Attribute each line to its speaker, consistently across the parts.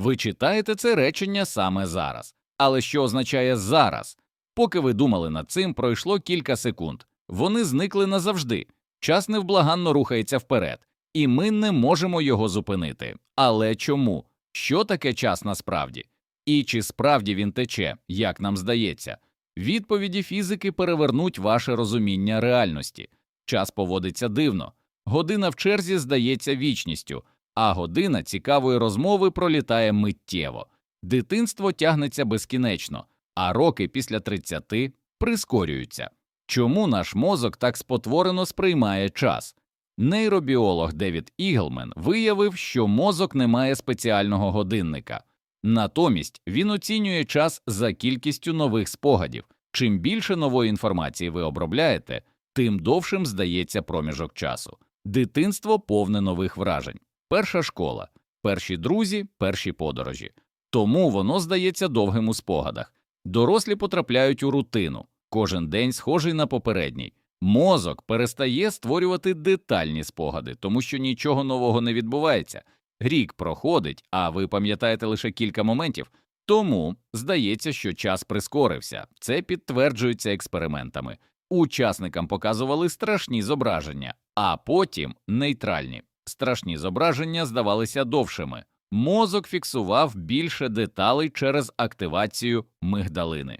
Speaker 1: Ви читаєте це речення саме зараз. Але що означає зараз? Поки ви думали над цим, пройшло кілька секунд. Вони зникли назавжди. Час невблаганно рухається вперед, і ми не можемо його зупинити. Але чому? Що таке час насправді? І чи справді він тече, як нам здається? Відповіді фізики перевернуть ваше розуміння реальності. Час поводиться дивно. Година в черзі здається вічністю, а година цікавої розмови пролітає миттєво. Дитинство тягнеться безкінечно, а роки після 30 прискорюються. Чому наш мозок так спотворено сприймає час? Нейробіолог Девід Іглмен виявив, що мозок не має спеціального годинника. Натомість він оцінює час за кількістю нових спогадів. Чим більше нової інформації ви обробляєте, тим довшим здається проміжок часу. Дитинство повне нових вражень, перша школа, перші друзі, перші подорожі. Тому воно здається довгим у спогадах. Дорослі потрапляють у рутину, кожен день схожий на попередній. Мозок перестає створювати детальні спогади, тому що нічого нового не відбувається. Рік проходить, а ви пам'ятаєте лише кілька моментів. Тому здається, що час прискорився. Це підтверджується експериментами. Учасникам показували страшні зображення, а потім нейтральні. Страшні зображення здавалися довшими. Мозок фіксував більше деталей через активацію мигдалини.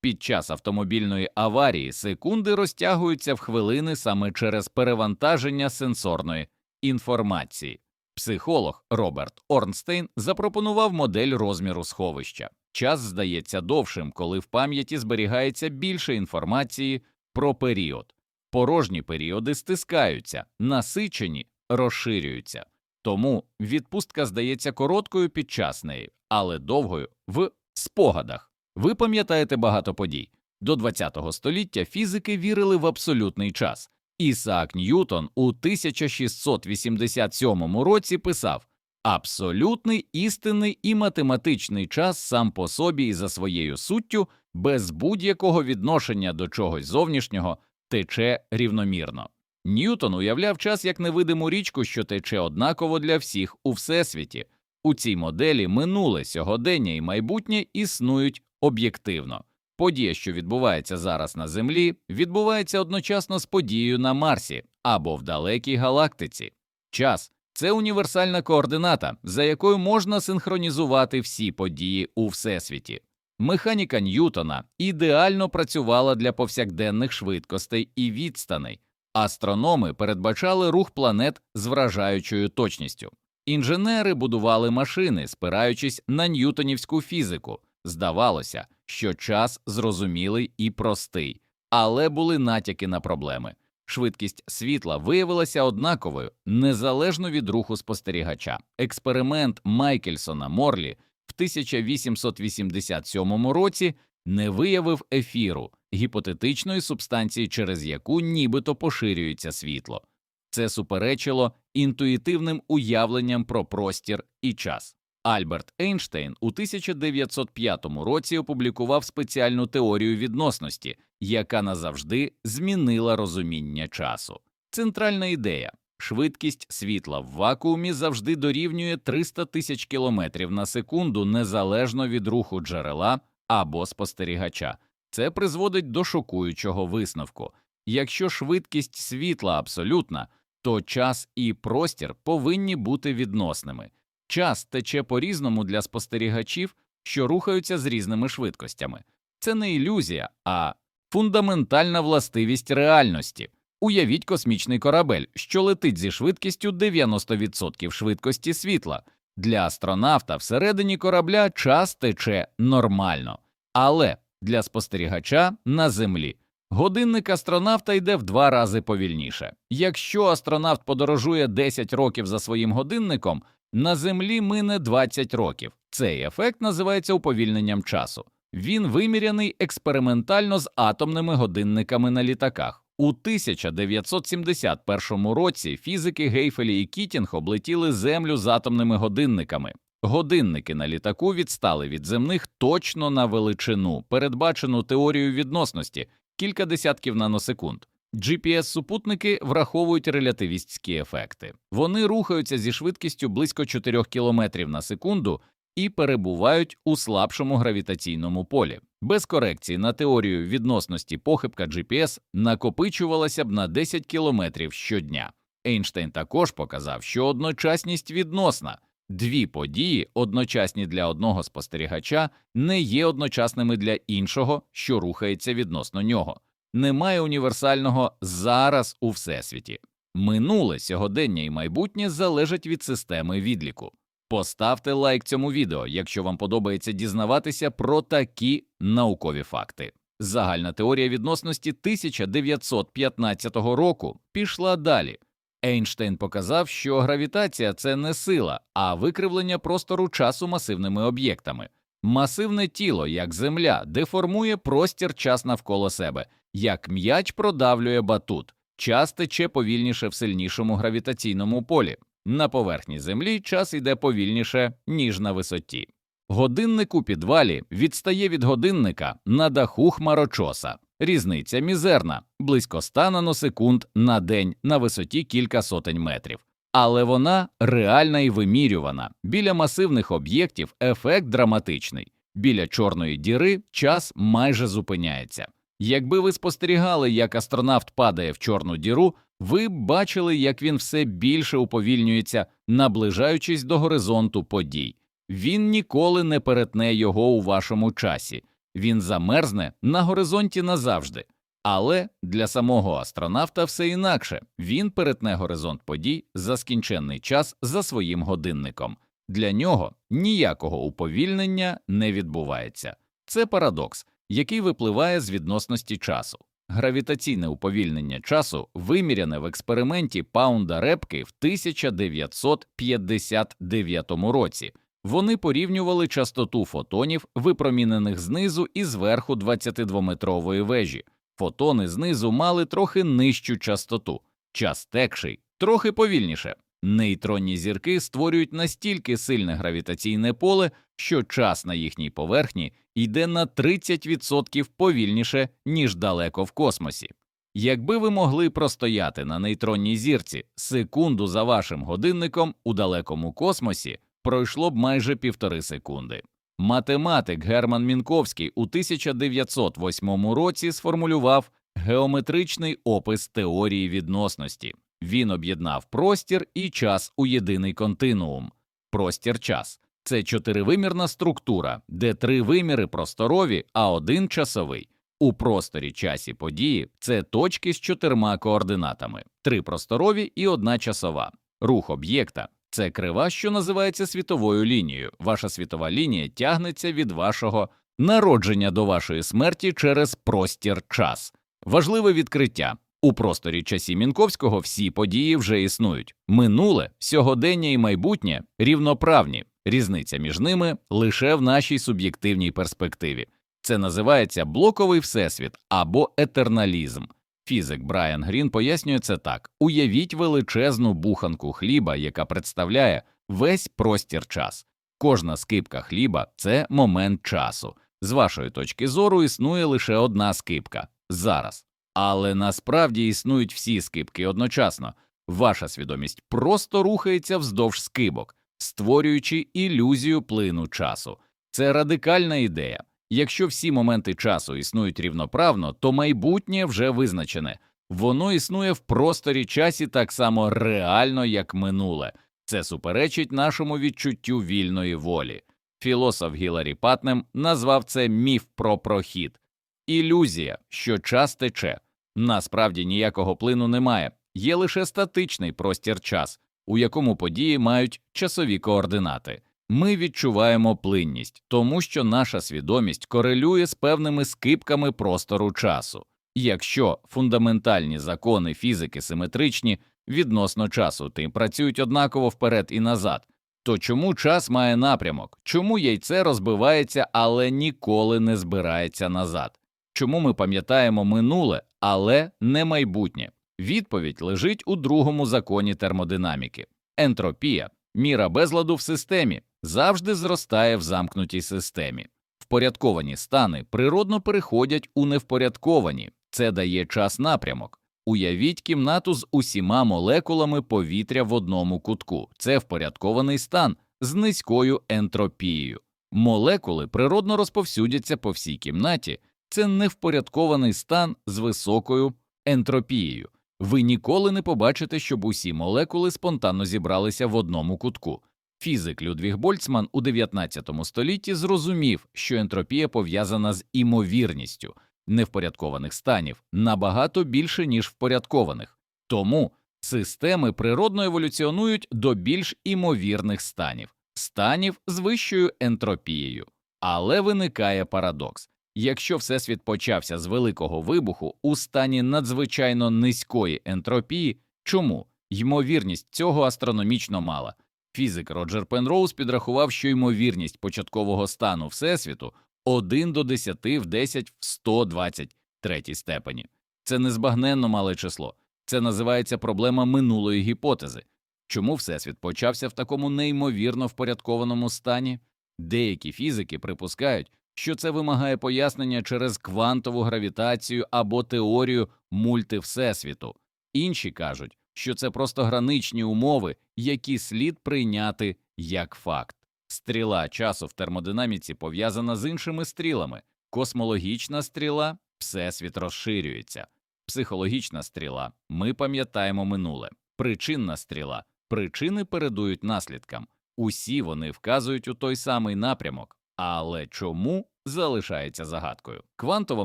Speaker 1: Під час автомобільної аварії секунди розтягуються в хвилини саме через перевантаження сенсорної інформації. Психолог Роберт Орнстейн запропонував модель розміру сховища. Час здається довшим, коли в пам'яті зберігається більше інформації про період. Порожні періоди стискаються, насичені розширюються. Тому відпустка здається короткою під час неї, але довгою в спогадах. Ви пам'ятаєте багато подій. До ХХ століття фізики вірили в абсолютний час. Ісаак Ньютон у 1687 році писав абсолютний істинний і математичний час сам по собі і за своєю суттю, без будь-якого відношення до чогось зовнішнього, тече рівномірно. Ньютон уявляв час як невидиму річку, що тече однаково для всіх у всесвіті. У цій моделі минуле сьогодення і майбутнє існують об'єктивно. Подія, що відбувається зараз на Землі, відбувається одночасно з подією на Марсі або в далекій галактиці. Час це універсальна координата, за якою можна синхронізувати всі події у всесвіті. Механіка Ньютона ідеально працювала для повсякденних швидкостей і відстаней. Астрономи передбачали рух планет з вражаючою точністю. Інженери будували машини, спираючись на ньютонівську фізику. Здавалося, що час зрозумілий і простий, але були натяки на проблеми. Швидкість світла виявилася однаковою незалежно від руху спостерігача. Експеримент Майкельсона Морлі в 1887 році не виявив ефіру гіпотетичної субстанції, через яку нібито поширюється світло. Це суперечило інтуїтивним уявленням про простір і час. Альберт Ейнштейн у 1905 році опублікував спеціальну теорію відносності, яка назавжди змінила розуміння часу. Центральна ідея швидкість світла в вакуумі завжди дорівнює 300 тисяч кілометрів на секунду незалежно від руху джерела або спостерігача. Це призводить до шокуючого висновку. Якщо швидкість світла абсолютна, то час і простір повинні бути відносними. Час тече по різному для спостерігачів, що рухаються з різними швидкостями. Це не ілюзія, а фундаментальна властивість реальності. Уявіть космічний корабель, що летить зі швидкістю 90% швидкості світла. Для астронавта всередині корабля час тече нормально, але для спостерігача на землі. Годинник астронавта йде в два рази повільніше. Якщо астронавт подорожує 10 років за своїм годинником, на землі мине 20 років. Цей ефект називається уповільненням часу. Він виміряний експериментально з атомними годинниками на літаках. У 1971 році фізики Гейфелі і Кітінг облетіли Землю з атомними годинниками. Годинники на літаку відстали від земних точно на величину, передбачену теорією відносності кілька десятків наносекунд. GPS-супутники враховують релятивістські ефекти. Вони рухаються зі швидкістю близько 4 км на секунду і перебувають у слабшому гравітаційному полі. Без корекції на теорію відносності похибка GPS накопичувалася б на 10 кілометрів щодня. Ейнштейн також показав, що одночасність відносна. Дві події, одночасні для одного спостерігача, не є одночасними для іншого, що рухається відносно нього. Немає універсального зараз у всесвіті. Минуле, сьогодення і майбутнє залежать від системи відліку. Поставте лайк цьому відео, якщо вам подобається дізнаватися про такі наукові факти. Загальна теорія відносності 1915 року пішла далі. Ейнштейн показав, що гравітація це не сила, а викривлення простору часу масивними об'єктами. Масивне тіло, як Земля, деформує простір час навколо себе, як м'яч продавлює батут, час тече повільніше в сильнішому гравітаційному полі. На поверхні Землі час йде повільніше, ніж на висоті. Годинник у підвалі відстає від годинника на даху хмарочоса. Різниця мізерна, близько ста наносекунд на день на висоті кілька сотень метрів. Але вона реальна і вимірювана. Біля масивних об'єктів ефект драматичний. Біля чорної діри час майже зупиняється. Якби ви спостерігали, як астронавт падає в чорну діру, ви б бачили, як він все більше уповільнюється, наближаючись до горизонту подій. Він ніколи не перетне його у вашому часі, він замерзне на горизонті назавжди. Але для самого астронавта все інакше він перетне горизонт подій за скінченний час за своїм годинником. Для нього ніякого уповільнення не відбувається. Це парадокс, який випливає з відносності часу. Гравітаційне уповільнення часу виміряне в експерименті Паунда Репки в 1959 році. Вони порівнювали частоту фотонів, випромінених знизу і зверху 22-метрової вежі. Фотони знизу мали трохи нижчу частоту, час текший, трохи повільніше. Нейтронні зірки створюють настільки сильне гравітаційне поле, що час на їхній поверхні йде на 30% повільніше, ніж далеко в космосі. Якби ви могли простояти на нейтронній зірці секунду за вашим годинником у далекому космосі, пройшло б майже півтори секунди. Математик Герман Мінковський у 1908 році сформулював геометричний опис теорії відносності. Він об'єднав простір і час у єдиний континуум. Простір час це чотиривимірна структура, де три виміри просторові, а один часовий. У просторі часі події це точки з чотирма координатами: три просторові і одна часова. Рух об'єкта це крива, що називається світовою лінією. Ваша світова лінія тягнеться від вашого народження до вашої смерті через простір час. Важливе відкриття. У просторі часі Мінковського всі події вже існують. Минуле, сьогодення і майбутнє рівноправні, різниця між ними лише в нашій суб'єктивній перспективі. Це називається блоковий всесвіт або етерналізм. Фізик Брайан Грін пояснює це так: уявіть величезну буханку хліба, яка представляє весь простір час. Кожна скипка хліба це момент часу. З вашої точки зору існує лише одна скипка зараз. Але насправді існують всі скипки одночасно. Ваша свідомість просто рухається вздовж скибок, створюючи ілюзію плину часу. Це радикальна ідея. Якщо всі моменти часу існують рівноправно, то майбутнє вже визначене, воно існує в просторі часі так само реально, як минуле. Це суперечить нашому відчуттю вільної волі. Філософ Гіларі Патнем назвав це міф про прохід, ілюзія, що час тече. Насправді ніякого плину немає, є лише статичний простір час, у якому події мають часові координати. Ми відчуваємо плинність, тому що наша свідомість корелює з певними скипками простору часу. Якщо фундаментальні закони фізики симетричні відносно часу ти працюють однаково вперед і назад, то чому час має напрямок? Чому яйце розбивається, але ніколи не збирається назад? Чому ми пам'ятаємо минуле, але не майбутнє? Відповідь лежить у другому законі термодинаміки. Ентропія, міра безладу в системі, завжди зростає в замкнутій системі. Впорядковані стани природно переходять у невпорядковані, це дає час напрямок. Уявіть кімнату з усіма молекулами повітря в одному кутку. Це впорядкований стан, з низькою ентропією. Молекули природно розповсюдяться по всій кімнаті, це невпорядкований стан з високою ентропією. Ви ніколи не побачите, щоб усі молекули спонтанно зібралися в одному кутку. Фізик Людвіг Больцман у 19 столітті зрозумів, що ентропія пов'язана з імовірністю невпорядкованих станів набагато більше, ніж впорядкованих. Тому системи природно еволюціонують до більш імовірних станів, станів з вищою ентропією. Але виникає парадокс. Якщо Всесвіт почався з великого вибуху у стані надзвичайно низької ентропії, чому ймовірність цього астрономічно мала? Фізик Роджер Пенроуз підрахував, що ймовірність початкового стану Всесвіту 1 до 10 в 10 в 123 степені. Це незбагненно мале число. Це називається проблема минулої гіпотези. Чому Всесвіт почався в такому неймовірно впорядкованому стані? Деякі фізики припускають, що це вимагає пояснення через квантову гравітацію або теорію мультивсесвіту. Інші кажуть, що це просто граничні умови, які слід прийняти як факт. Стріла часу в термодинаміці пов'язана з іншими стрілами. Космологічна стріла всесвіт розширюється, психологічна стріла ми пам'ятаємо минуле, причинна стріла причини передують наслідкам. Усі вони вказують у той самий напрямок, але чому залишається загадкою? Квантова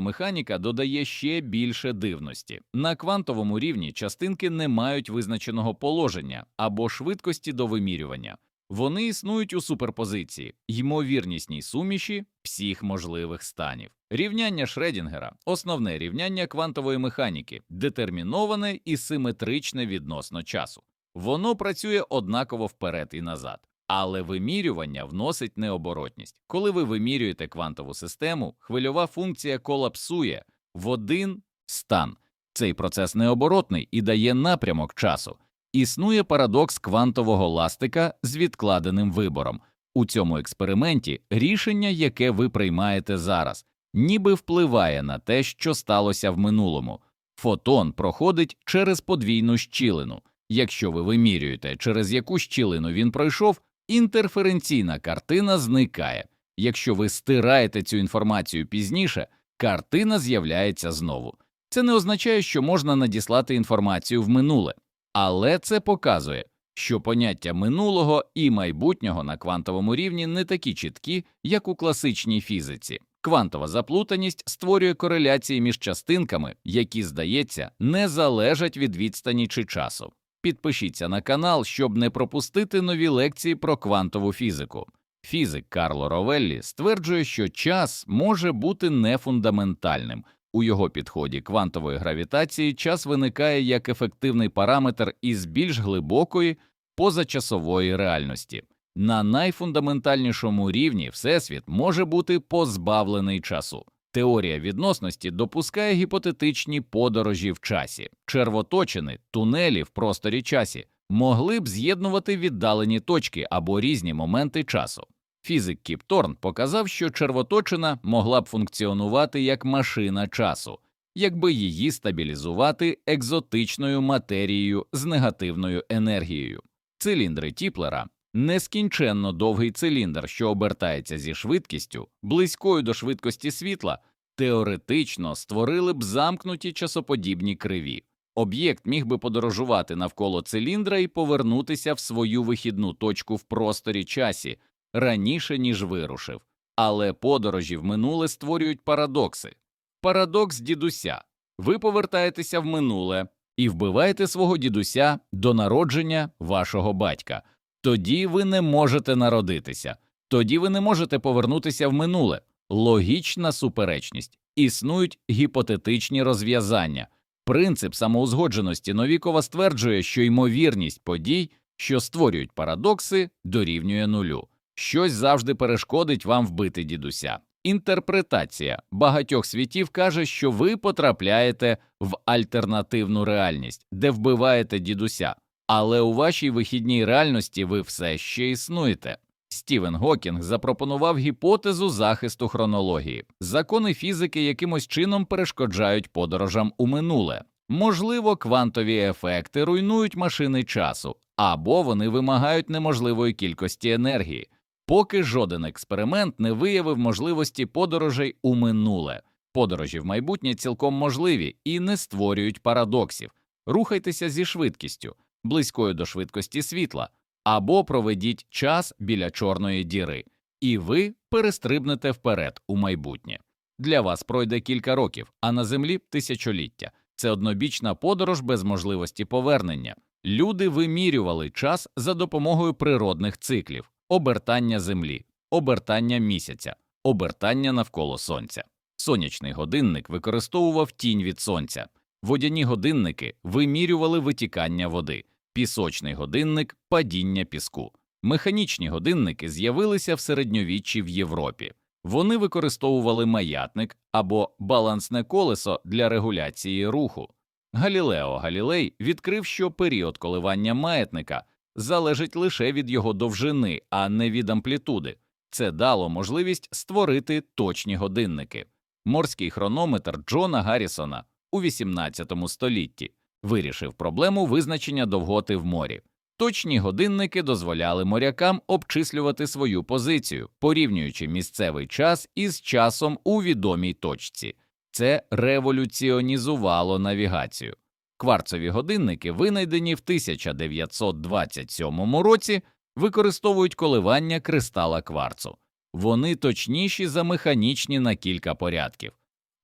Speaker 1: механіка додає ще більше дивності. На квантовому рівні частинки не мають визначеного положення або швидкості до вимірювання. Вони існують у суперпозиції, ймовірнісній суміші всіх можливих станів. Рівняння Шредінгера основне рівняння квантової механіки, детерміноване і симетричне відносно часу. Воно працює однаково вперед і назад, але вимірювання вносить необоротність. Коли ви вимірюєте квантову систему, хвильова функція колапсує в один стан. Цей процес необоротний і дає напрямок часу. Існує парадокс квантового ластика з відкладеним вибором. У цьому експерименті рішення, яке ви приймаєте зараз, ніби впливає на те, що сталося в минулому. Фотон проходить через подвійну щілину. Якщо ви вимірюєте, через яку щілину він пройшов, інтерференційна картина зникає. Якщо ви стираєте цю інформацію пізніше, картина з'являється знову. Це не означає, що можна надіслати інформацію в минуле, але це показує, що поняття минулого і майбутнього на квантовому рівні не такі чіткі, як у класичній фізиці. Квантова заплутаність створює кореляції між частинками, які, здається, не залежать від відстані чи часу. Підпишіться на канал, щоб не пропустити нові лекції про квантову фізику. Фізик Карло Ровеллі стверджує, що час може бути нефундаментальним. У його підході квантової гравітації час виникає як ефективний параметр із більш глибокої позачасової реальності. На найфундаментальнішому рівні Всесвіт може бути позбавлений часу. Теорія відносності допускає гіпотетичні подорожі в часі, червоточини, тунелі в просторі часі могли б з'єднувати віддалені точки або різні моменти часу. Фізик Кіп Торн показав, що червоточина могла б функціонувати як машина часу, якби її стабілізувати екзотичною матерією з негативною енергією. Циліндри Тіплера нескінченно довгий циліндр, що обертається зі швидкістю, близькою до швидкості світла, теоретично створили б замкнуті часоподібні криві. Об'єкт міг би подорожувати навколо циліндра і повернутися в свою вихідну точку в просторі часі раніше, ніж вирушив. Але подорожі в минуле створюють парадокси. Парадокс дідуся. Ви повертаєтеся в минуле і вбиваєте свого дідуся до народження вашого батька. Тоді ви не можете народитися, тоді ви не можете повернутися в минуле. Логічна суперечність. Існують гіпотетичні розв'язання. Принцип самоузгодженості Новікова стверджує, що ймовірність подій, що створюють парадокси, дорівнює нулю. Щось завжди перешкодить вам вбити дідуся. Інтерпретація багатьох світів каже, що ви потрапляєте в альтернативну реальність, де вбиваєте дідуся, але у вашій вихідній реальності ви все ще існуєте. Стівен Гокінг запропонував гіпотезу захисту хронології. Закони фізики якимось чином перешкоджають подорожам у минуле. Можливо, квантові ефекти руйнують машини часу, або вони вимагають неможливої кількості енергії, поки жоден експеримент не виявив можливості подорожей у минуле. Подорожі в майбутнє цілком можливі і не створюють парадоксів. Рухайтеся зі швидкістю, близькою до швидкості світла, або проведіть час біля чорної діри, і ви перестрибнете вперед у майбутнє. Для вас пройде кілька років, а на землі тисячоліття. Це однобічна подорож без можливості повернення. Люди вимірювали час за допомогою природних циклів обертання землі, обертання місяця, обертання навколо сонця. Сонячний годинник використовував тінь від сонця, водяні годинники вимірювали витікання води, пісочний годинник падіння піску. Механічні годинники з'явилися в середньовіччі в Європі. Вони використовували маятник або балансне колесо для регуляції руху. Галілео Галілей відкрив, що період коливання маятника залежить лише від його довжини, а не від амплітуди. Це дало можливість створити точні годинники. Морський хронометр Джона Гаррісона у XVIII столітті вирішив проблему визначення довготи в морі. Точні годинники дозволяли морякам обчислювати свою позицію, порівнюючи місцевий час із часом у відомій точці. Це революціонізувало навігацію. Кварцові годинники, винайдені в 1927 році, використовують коливання кристала кварцу. Вони точніші за механічні на кілька порядків.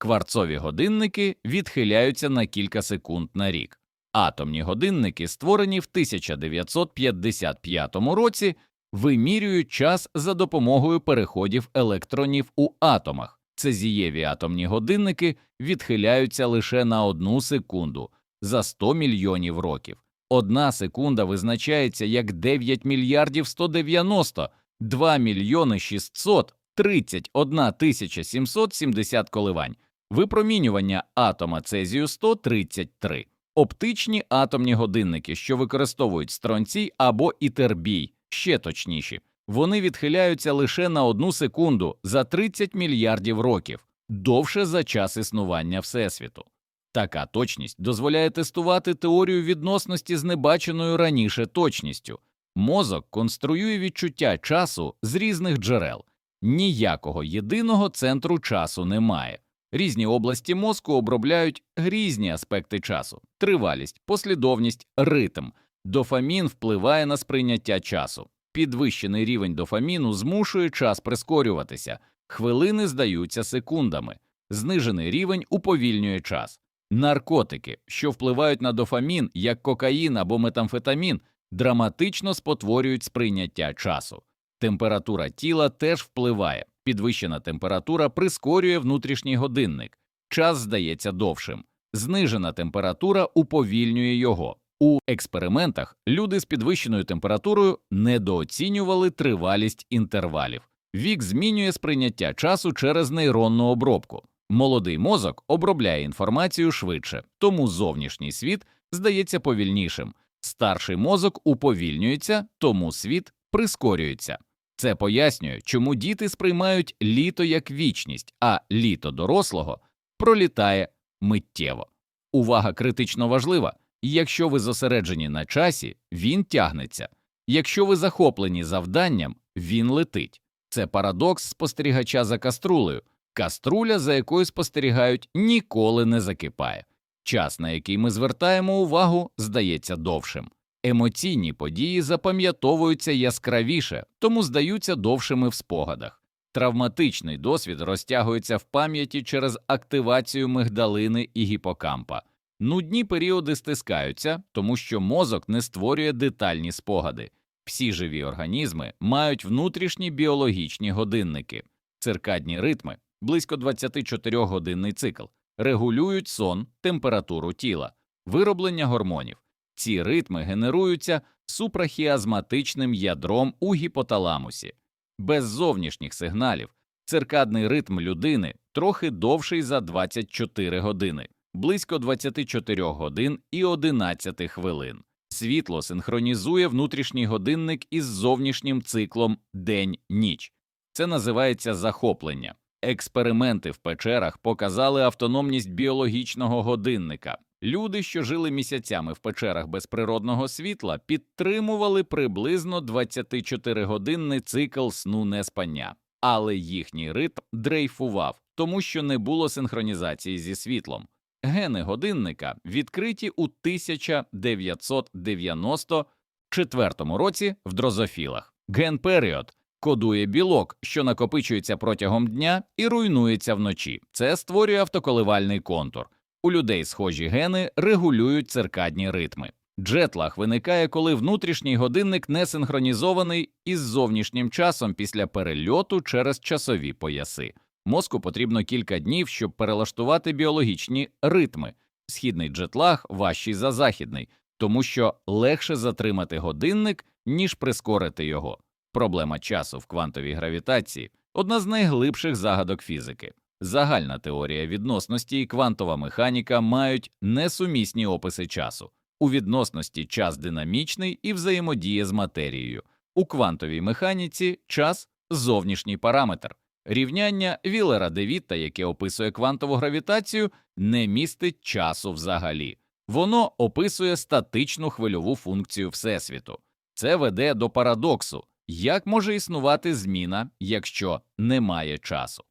Speaker 1: Кварцові годинники відхиляються на кілька секунд на рік. Атомні годинники, створені в 1955 році, вимірюють час за допомогою переходів електронів у атомах. Цезієві атомні годинники відхиляються лише на одну секунду за 100 мільйонів років. Одна секунда визначається як 9 мільярдів 190, 2 мільйони 600, 31 тисяча 770 коливань, випромінювання атома цезію 133, оптичні атомні годинники, що використовують стронцій або ітербій, ще точніші. Вони відхиляються лише на одну секунду за 30 мільярдів років, довше за час існування Всесвіту. Така точність дозволяє тестувати теорію відносності з небаченою раніше точністю. Мозок конструює відчуття часу з різних джерел, ніякого єдиного центру часу немає. Різні області мозку обробляють різні аспекти часу: тривалість, послідовність, ритм. Дофамін впливає на сприйняття часу. Підвищений рівень дофаміну змушує час прискорюватися, хвилини здаються секундами, знижений рівень уповільнює час. Наркотики, що впливають на дофамін, як кокаїн або метамфетамін, драматично спотворюють сприйняття часу. Температура тіла теж впливає, підвищена температура прискорює внутрішній годинник, час здається довшим, знижена температура уповільнює його. У експериментах люди з підвищеною температурою недооцінювали тривалість інтервалів. Вік змінює сприйняття часу через нейронну обробку. Молодий мозок обробляє інформацію швидше, тому зовнішній світ здається повільнішим. Старший мозок уповільнюється, тому світ прискорюється. Це пояснює, чому діти сприймають літо як вічність, а літо дорослого пролітає миттєво. Увага критично важлива. Якщо ви зосереджені на часі, він тягнеться. Якщо ви захоплені завданням, він летить. Це парадокс спостерігача за каструлею. Каструля, за якою спостерігають, ніколи не закипає. Час, на який ми звертаємо увагу, здається довшим. Емоційні події запам'ятовуються яскравіше, тому здаються довшими в спогадах. Травматичний досвід розтягується в пам'яті через активацію мигдалини і гіпокампа. Нудні періоди стискаються, тому що мозок не створює детальні спогади. Всі живі організми мають внутрішні біологічні годинники, циркадні ритми, близько 24-годинний цикл, регулюють сон, температуру тіла, вироблення гормонів. Ці ритми генеруються супрахіазматичним ядром у гіпоталамусі. Без зовнішніх сигналів циркадний ритм людини трохи довший за 24 години, близько 24 годин і 11 хвилин. Світло синхронізує внутрішній годинник із зовнішнім циклом день-ніч. Це називається захоплення. Експерименти в печерах показали автономність біологічного годинника. Люди, що жили місяцями в печерах без природного світла, підтримували приблизно 24-годинний цикл сну неспання, але їхній ритм дрейфував, тому що не було синхронізації зі світлом. Гени годинника відкриті у 1994 році в дрозофілах. Ген період кодує білок, що накопичується протягом дня і руйнується вночі. Це створює автоколивальний контур. У людей схожі гени регулюють циркадні ритми. Джетлаг виникає, коли внутрішній годинник не синхронізований із зовнішнім часом після перельоту через часові пояси. Мозку потрібно кілька днів, щоб перелаштувати біологічні ритми. Східний джетлаг важчий за західний, тому що легше затримати годинник, ніж прискорити його. Проблема часу в квантовій гравітації одна з найглибших загадок фізики. Загальна теорія відносності і квантова механіка мають несумісні описи часу. У відносності час динамічний і взаємодіє з матерією. У квантовій механіці час зовнішній параметр. Рівняння Віллера Девітта, яке описує квантову гравітацію, не містить часу взагалі. Воно описує статичну хвильову функцію Всесвіту. Це веде до парадоксу як може існувати зміна, якщо немає часу.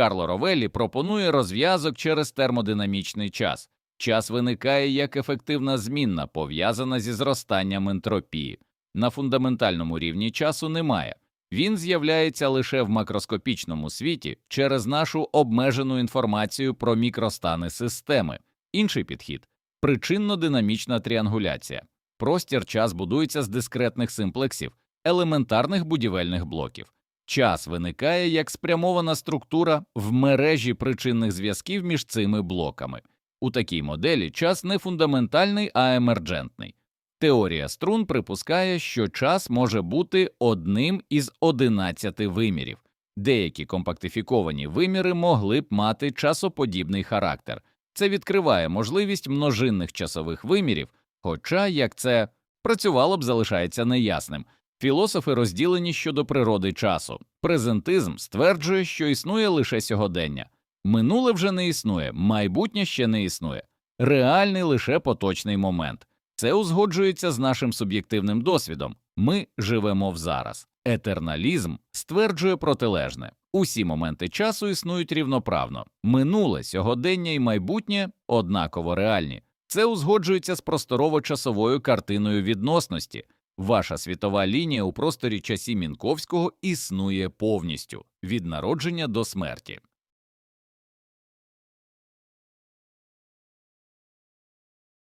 Speaker 1: Карло Ровеллі пропонує розв'язок через термодинамічний час. Час виникає як ефективна змінна, пов'язана зі зростанням ентропії. На фундаментальному рівні часу немає. Він з'являється лише в макроскопічному світі через нашу обмежену інформацію про мікростани системи. Інший підхід причинно-динамічна тріангуляція. Простір час будується з дискретних симплексів, елементарних будівельних блоків. Час виникає як спрямована структура в мережі причинних зв'язків між цими блоками. У такій моделі час не фундаментальний, а емерджентний. Теорія струн припускає, що час може бути одним із 11 вимірів. Деякі компактифіковані виміри могли б мати часоподібний характер. Це відкриває можливість множинних часових вимірів, хоча як це працювало б залишається неясним. Філософи розділені щодо природи часу. Презентизм стверджує, що існує лише сьогодення. Минуле вже не існує, майбутнє ще не існує. Реальний лише поточний момент. Це узгоджується з нашим суб'єктивним досвідом. Ми живемо в зараз. Етерналізм стверджує протилежне. Усі моменти часу існують рівноправно. Минуле, сьогодення і майбутнє однаково реальні. Це узгоджується з просторово-часовою картиною відносності. Ваша світова лінія у просторі часі Мінковського існує повністю від народження до смерті.